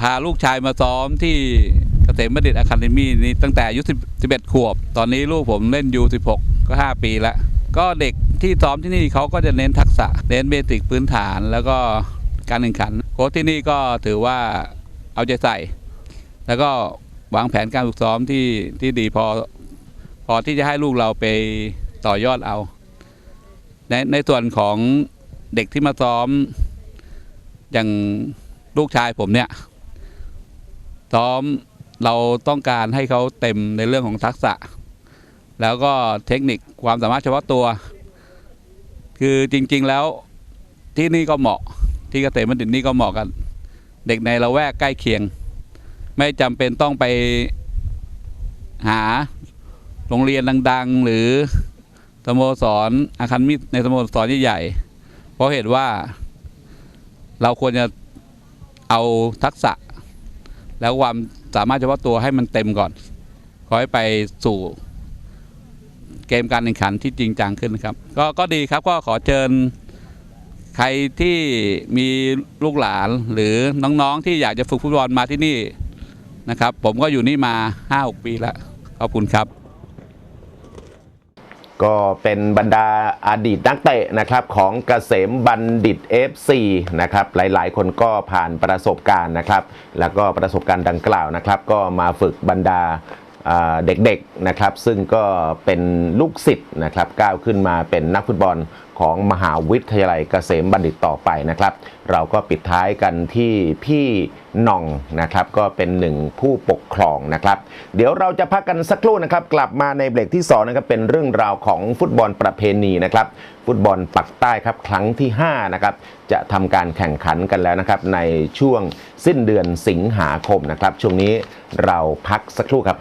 พาลูกชายมาซ้อมที่เกษมบัณฑิตอะคาเดมี่นี้ตั้งแต่อายุ10 11 ขวบ ตอนนี้ลูกผมเล่นยู16 ก็ 5 ปีแล้ว ก็เด็กที่ซ้อมที่นี่เขาก็จะเน้นทักษะ เน้นเบสิกพื้นฐานแล้วก็การแข่งขัน โค้ชที่นี่ก็ถือว่าเอาใจใส่ แล้วก็วางแผนการฝึกซ้อมที่ที่ดีพอพอที่จะให้ลูกเราไปต่อยอดเอา ในในส่วนของเด็กที่มาซ้อมอย่างลูกชายผมเนี่ย ซ้อมเราต้องการให้เขาเต็มในเรื่องของทักษะ แล้วก็เทคนิคความสามารถเฉพาะตัว คือจริงๆแล้วที่นี่ก็เหมาะที่เกษมบัณฑิตนี่ก็เหมาะกับเด็กในละแวกใกล้เคียง ไม่จำเป็นต้องไปหาโรงเรียนดัง ๆ หรือสโมสรอาคารมิตในสโมสรใหญ่ๆเพราะเหตุว่าเราควรจะเอาทักษะ แล้วความสามารถเฉพาะตัวให้มันเต็มก่อน ขอให้ไปสู่เกมการแข่งขันที่จริงจังขึ้นนะครับก็ก็ดีครับก็ขอเชิญใครที่มีลูกหลานหรือน้องๆที่อยากจะฝึกฟุตบอลมาที่นี่นะครับ ผมก็อยู่นี่มา5-6ปีแล้วขอบคุณครับ ก็เป็นบรรดาอดีตนักเตะนะครับของเกษมบัณฑิต FC นะครับหลายๆ คนก็ผ่านประสบการณ์นะครับ แล้วก็ประสบการณ์ดังกล่าวนะครับ ก็มาฝึกบรรดาเด็กๆนะครับ ซึ่งก็เป็นลูกศิษย์นะครับก้าวขึ้นมาเป็นนักฟุตบอล ของมหาวิทยาลัยเกษมบัณฑิตต่อไปนะครับ เราก็ปิดท้ายกันที่พี่น่องนะครับ ก็เป็นหนึ่งผู้ปกครองนะครับ เดี๋ยวเราจะพักกันสักครู่นะครับ กลับมาในเบรกที่2นะครับเป็นเรื่องราวของฟุตบอลประเพณีนะครับ ฟุตบอลปักใต้ครับครั้งที่5นะครับจะทำการแข่งขันกันแล้วนะครับในช่วงสิ้นเดือนสิงหาคมนะครับ ช่วงนี้เราพักสักครู่ครับ